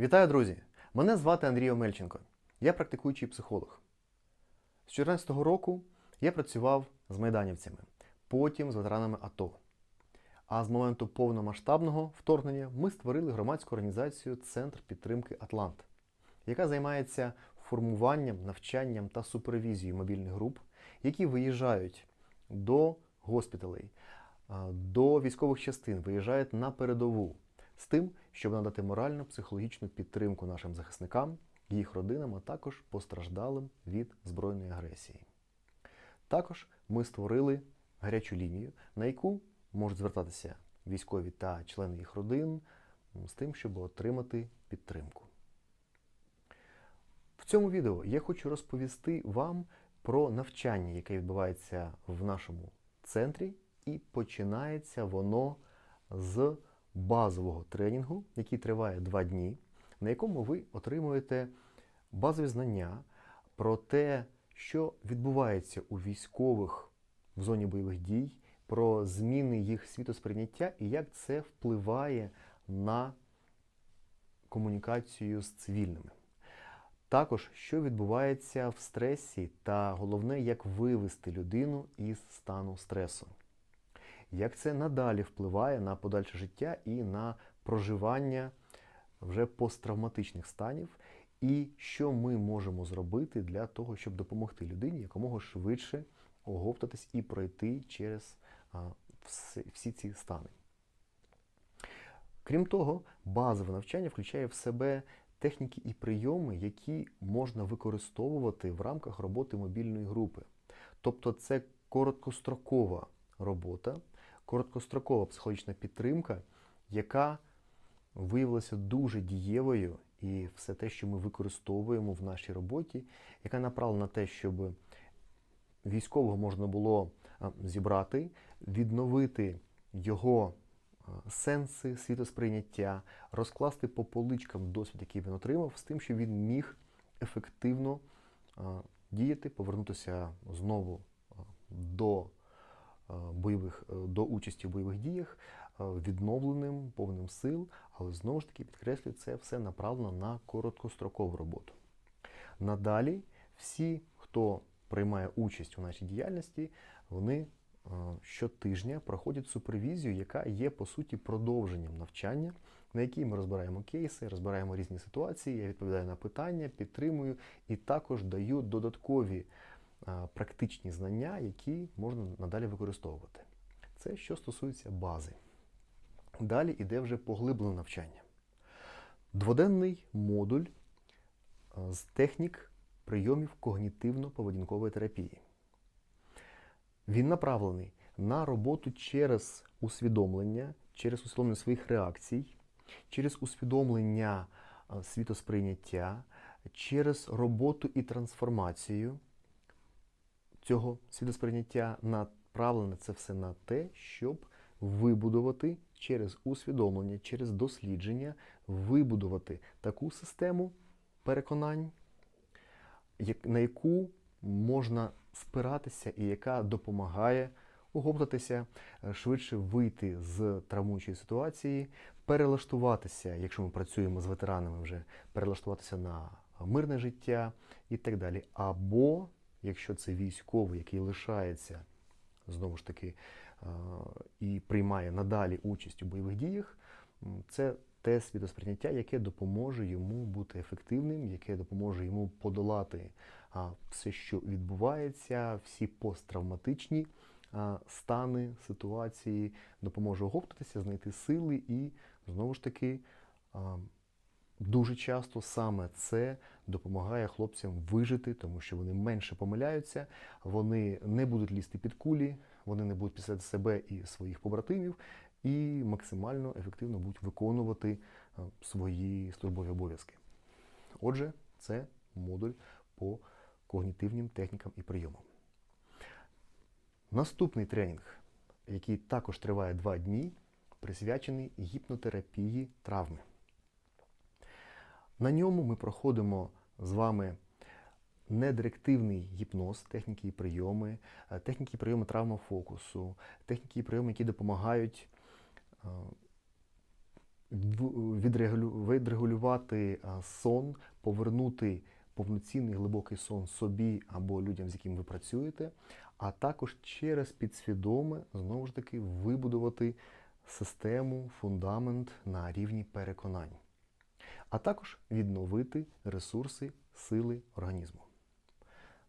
Вітаю, друзі! Мене звати Андрій Омельченко. Я практикуючий психолог. З 2014 року я працював з майданівцями, потім з ветеранами АТО. А з моменту повномасштабного вторгнення ми створили громадську організацію Центр підтримки Атлант, яка займається формуванням, навчанням та супервізією мобільних груп, які виїжджають до госпіталей, до військових частин, виїжджають на передову з тим, щоб надати моральну психологічну підтримку нашим захисникам, їх родинам, а також постраждалим від збройної агресії. Також ми створили гарячу лінію, на яку можуть звертатися військові та члени їх родин з тим, щоб отримати підтримку. В цьому відео я хочу розповісти вам про навчання, яке відбувається в нашому центрі, і починається воно з базового тренінгу, який триває два дні, на якому ви отримуєте базові знання про те, що відбувається у військових в зоні бойових дій, про зміни їх світосприйняття і як це впливає на комунікацію з цивільними. Також, що відбувається в стресі, та головне, як вивести людину із стану стресу. Як це надалі впливає на подальше життя і на проживання вже посттравматичних станів, і що ми можемо зробити для того, щоб допомогти людині якомога швидше оговтатись і пройти через всі ці стани. Крім того, базове навчання включає в себе техніки і прийоми, які можна використовувати в рамках роботи мобільної групи. Тобто це короткострокова робота, короткострокова психологічна підтримка, яка виявилася дуже дієвою, і все те, що ми використовуємо в нашій роботі, яка направлена на те, щоб військового можна було зібрати, відновити його сенси, світосприйняття, розкласти по поличкам досвід, який він отримав, з тим, щоб він міг ефективно діяти, повернутися знову до бойових е, до участі в бойових діях, е, відновленим, повним сил, але знову ж таки підкреслюю, це все направлено на короткострокову роботу. Надалі всі, хто приймає участь у нашій діяльності, вони е, щотижня проходять супервізію, яка є по суті продовженням навчання, на якій ми розбираємо кейси, розбираємо різні ситуації. Я відповідаю на питання, підтримую і також даю додаткові е, практичні знання, які можна надалі використовувати. Це що стосується бази. Далі йде вже поглиблене навчання. Дводенний модуль е, з технік прийомів когнітивно-поведінкової терапії. Він направлений на роботу через усвідомлення, через усвідомлення своїх реакцій, через усвідомлення е, світосприйняття, через роботу і трансформацію цього світосприйняття направлене це все на те, щоб вибудувати через усвідомлення, через дослідження, вибудувати таку систему переконань, на яку можна спиратися і яка допомагає оговтатися, е, швидше вийти з травмуючої ситуації, перелаштуватися, якщо ми працюємо з ветеранами, вже перелаштуватися на мирне життя і так далі. Або якщо це військовий, який лишається знову ж таки е, і приймає надалі участь у бойових діях, це те світосприйняття, яке допоможе йому бути ефективним, яке допоможе йому подолати все, що відбувається, всі посттравматичні стани, ситуації, допоможе оговтатися, знайти сили і знову ж таки. Дуже часто саме це допомагає хлопцям вижити, тому що вони менше помиляються, вони не будуть лізти під кулі, вони не будуть писати себе і своїх побратимів, і максимально ефективно будуть виконувати е, свої службові обов'язки. Отже, це модуль по когнітивним технікам і прийомам. Наступний тренінг, який також триває два дні, присвячений гіпнотерапії травми. На ньому ми проходимо з вами недирективний гіпноз, техніки і прийоми, е, техніки і прийоми травмофокусу, техніки і прийоми, які допомагають е, відрегулювати сон, повернути повноцінний глибокий сон собі або людям, з якими ви працюєте, а також через підсвідоме знову ж таки вибудувати систему, фундамент на рівні переконань, а також відновити ресурси, сили організму.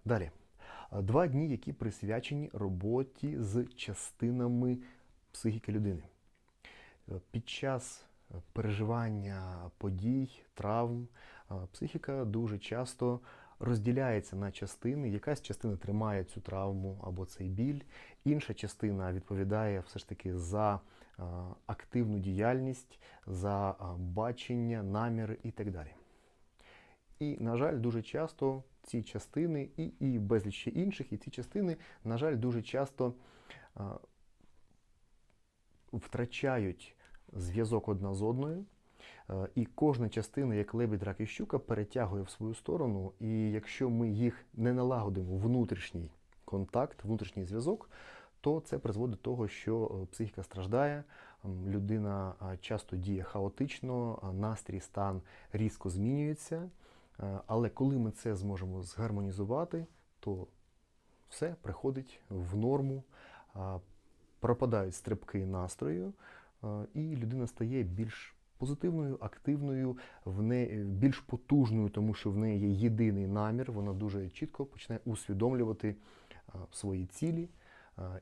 Далі. Два дні, які присвячені роботі з частинами психіки людини. Під час переживання подій, травм, психіка дуже часто розділяється на частини. Якась частина тримає цю травму або цей біль, інша частина відповідає все ж таки за активну діяльність, за бачення, наміри і так далі. І, на жаль, дуже часто ці частини, і, і безліч інших, і ці частини, на жаль, дуже часто втрачають зв'язок одна з одною. І кожна частина, як лебідь, рак і щука, перетягує в свою сторону. І якщо ми їх не налагодимо внутрішній контакт, внутрішній зв'язок, то це призводить до того, що е, психіка страждає, людина часто діє хаотично, настрій, стан різко змінюється. Е, Але коли ми це зможемо згармонізувати, то все приходить в норму, пропадають стрибки настрою, і людина стає більш позитивною, активною, в неї більш потужною, тому що в неї є єдиний намір. Вона дуже чітко починає усвідомлювати свої цілі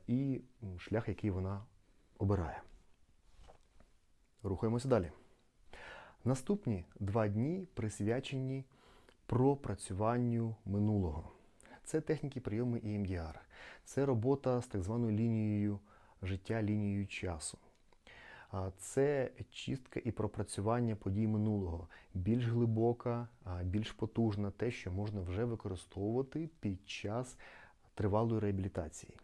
і шлях, який вона обирає. Рухаємося далі. Наступні два дні присвячені пропрацюванню минулого. Це техніки прийоми EMDR. Це робота з так званою лінією життя, лінією часу. Це чистка і пропрацювання подій минулого, більш глибока, більш потужна, те, що можна вже використовувати під час тривалої реабілітації.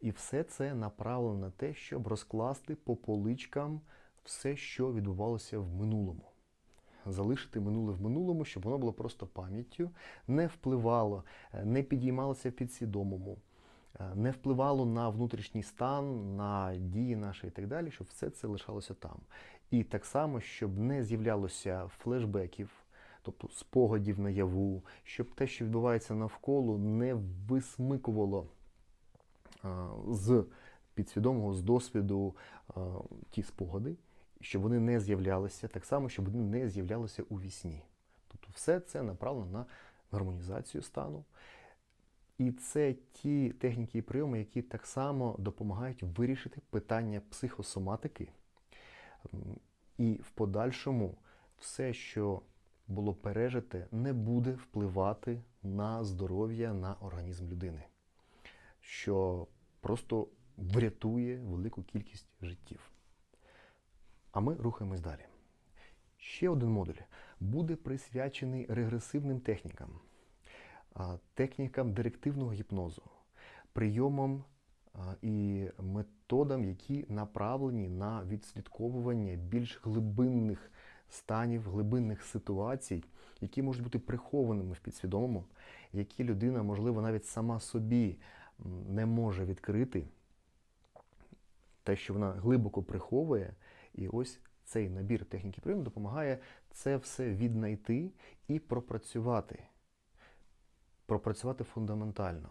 І все це направлено на те, щоб розкласти по поличкам все, що відбувалося в минулому. Залишити минуле в минулому, щоб воно було просто пам'яттю, не впливало, е, не підіймалося в підсвідомому, е, не впливало на внутрішній стан, на дії наші і так далі, щоб все це лишалося там. І так само, щоб не з'являлося флешбеків, тобто спогадів наяву, щоб те, що відбувається навколо, не висмикувало з підсвідомого, з досвіду ті спогади, щоб вони не з'являлися, так само, щоб вони не з'являлися у вісні. Тобто все це направлено на гармонізацію стану. І це ті техніки і прийоми, які так само допомагають вирішити питання психосоматики. І в подальшому все, що було пережите, не буде впливати на здоров'я, на організм людини, що просто врятує велику кількість життів. А ми рухаємось далі. Ще один модуль буде присвячений регресивним технікам, технікам директивного гіпнозу, прийомам і методам, які направлені на відслідковування більш глибинних станів, глибинних ситуацій, які можуть бути прихованими в підсвідомому, які людина, можливо, навіть сама собі не може відкрити, те, що вона глибоко приховує, і ось цей набір техніки прийому допомагає це все віднайти і пропрацювати. Пропрацювати фундаментально.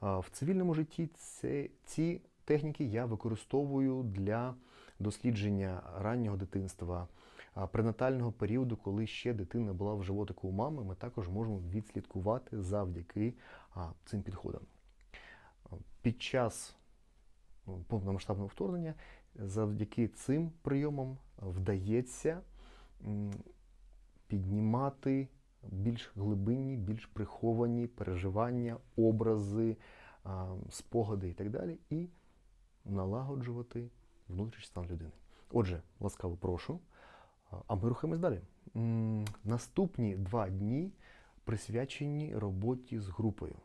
В цивільному житті це, ці техніки я використовую для дослідження раннього дитинства, пренатального періоду, коли ще дитина була в животику у мами, ми також можемо відслідкувати завдяки цим підходам. Під час ну, повномасштабного вторгнення завдяки цим прийомам вдається піднімати більш глибинні, більш приховані переживання, образи, спогади і так далі, і налагоджувати внутрішній стан людини. Отже, ласкаво прошу. А ми рухаємось далі. Наступні два дні присвячені роботі з групою.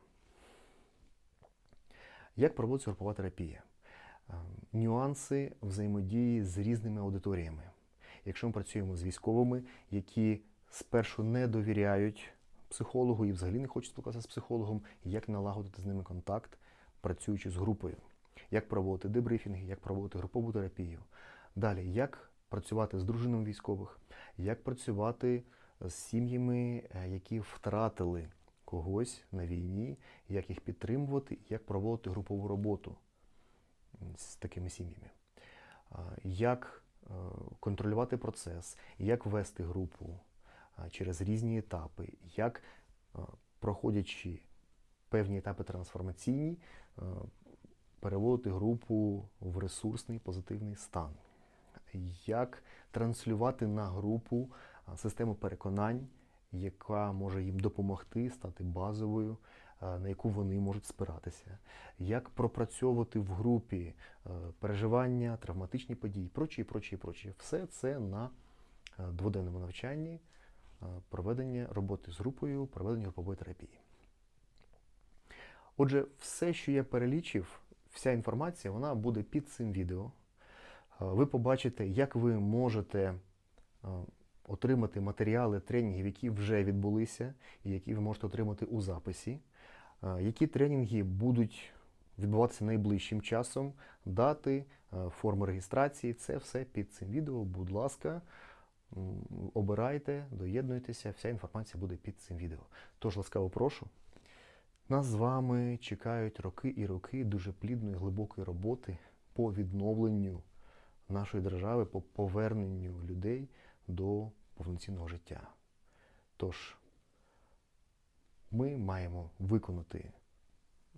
Як проводиться групова терапія? Е, Нюанси взаємодії з різними аудиторіями. Якщо ми працюємо з військовими, які спершу не довіряють психологу і взагалі не хочуть спілкуватися з психологом, як налагодити з ними контакт, працюючи з групою, як проводити дебрифінги, як проводити групову терапію. Далі, як працювати з дружинами військових, як працювати з сім'ями, е, які втратили когось на війні, як їх підтримувати, як проводити групову роботу з такими сім'ями, як е, контролювати процес, як вести групу через різні етапи, як, проходячи певні етапи трансформаційні, переводити групу в ресурсний позитивний стан, як транслювати на групу систему переконань, яка може їм допомогти стати базовою, на яку вони можуть спиратися, як пропрацьовувати в групі е, переживання, травматичні події, прочі, прочі, прочі. Все це на е, дводенному навчанні е, проведення роботи з групою, проведення групової терапії. Отже, все, що я перелічив, вся інформація, вона буде під цим відео. Е, Ви побачите, як ви можете е, отримати матеріали тренінгів, які вже відбулися, і які ви можете отримати у записі. Е, Які тренінги будуть відбуватися найближчим часом, дати, е, форми реєстрації це все під цим відео. Будь ласка, обирайте, доєднуйтеся, вся інформація буде під цим відео. Тож ласкаво прошу. Нас з вами чекають роки і роки дуже плідної глибокої роботи по відновленню нашої держави, по поверненню людей до повноцінного життя. Тож ми маємо виконати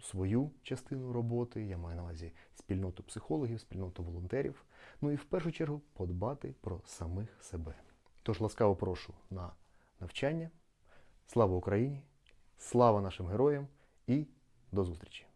свою частину роботи, я маю на увазі спільноту психологів, спільноту волонтерів, ну і в першу чергу подбати про самих себе. Тож ласкаво прошу на навчання. Слава Україні! Слава нашим героям і до зустрічі!